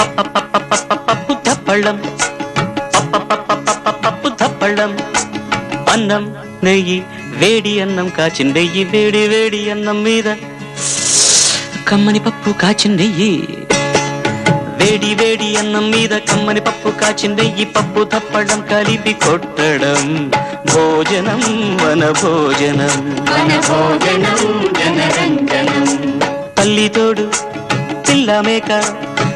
పప్పు ధప్పళ్ళం పప్పు ధప్పళ్ళం అన్నం నెయ్యి వేడి అన్నం కాచిన నెయ్యి వేడి వేడి అన్నం మీద కమ్మని పప్పు కాచిన నెయ్యి వేడి వేడి అన్నం మీద కమ్మని పప్పు కాచిన నెయ్యి పప్పు తప్పడం కలిపి కొట్టడం భోజనం వన భోజనం తల్లి తోడు పిల్ల మేక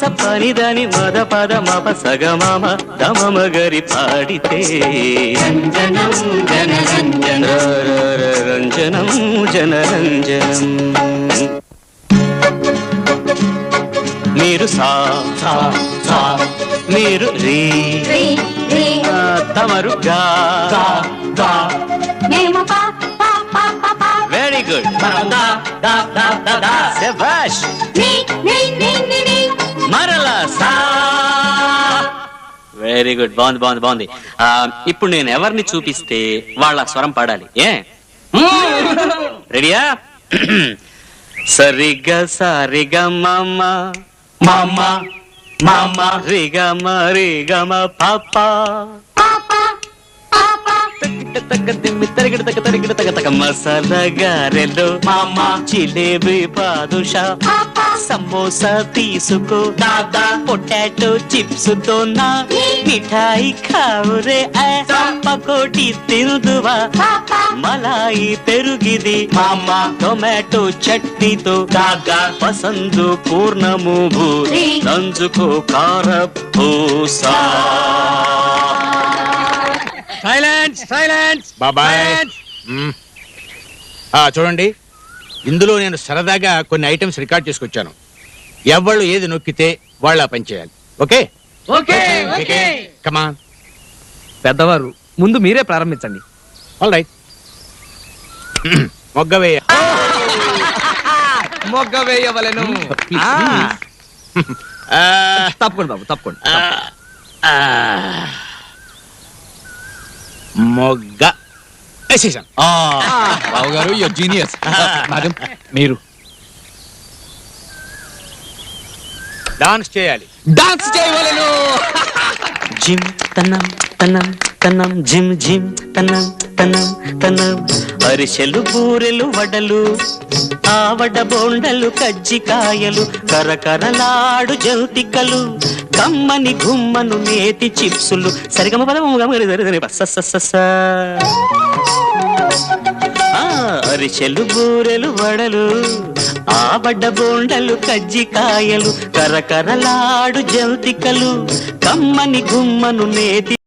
పసని సప్పని దాని మద పద మప సగమామ దమమ గరి పాడితే రంజనం రంజనం జనరంజనం మీరు సా సా సా మీరు రీ రే రే ఆ, తమరు గా గా గా మేము పా పా పా పా పా వెరీ గుడ్ శభాష్ నీ నీ నీ నీ నీ మరలా సా వెరీ గుడ్ బాగుంది బాగుంది బాగుంది. ఇప్పుడు నేను ఎవరిని చూపిస్తే వాళ్ళ స్వరం పాడాలి? ఏ? రెడీయా సరిగా సారిగా మామ. మామ మామ. రిగమ రిగమ పాపా. మసాలా గారెలు మామ జిలేబీ బాదుషా సమోసా తీసుకో దాదా పొటాటో చిప్స్తో నా మిఠాయి ఖావురే పకోటి తిందువా మలాయి పెరుగిది మామా టొమాటో చట్నీతో దాదా పసందు పూర్ణము భూరి నంజుకో కార పూసా సైలెన్స్ సైలెన్స్ బాబాయ్ మ్మ్. ఆ, చూడండి. ఇందులో నేను సరదాగా కొన్ని ఐటమ్స్ రికార్డ్ చేసుకొచ్చాను. ఎవళ్ళు ఏది నొక్కితే వాళ్ళు ఆ పని చేయాలి. ఓకే? ఓకే ఓకే కమా పెద్దవారు ముందు మీరే ప్రారంభించండి. ఆల్ రైట్ మొగ్గవేయ మొగ్గ వేయవలెను. ఆ, ఆ, తప్పకుండా బాబు తప్పకుండా ఆ, ఆ. మొగ్గ. వేసేసాను బాబు గారు యువర్ జీనియస్ మేడం మీరు. డాన్స్ చేయాలి. డాన్స్ చేయవలెను. జిమ్ తనం తనం తనం జిమ్ జిమ్ తనం తనం తనం అరిసెలు బూరెలు వడలు ఆవడ బోండలు కజ్జికాయలు కరకరలాడు జంతికలు. కమ్మని గుమ్మను నేతి చిప్సులు. సరిగమ పదము గమగరి దరి సస్స బస్స ఆ, బూరెలు వడలు ఆబడ్డ బోండలు కజ్జికాయలు కరకరలాడు జంతికలు కమ్మని గుమ్మను నేతి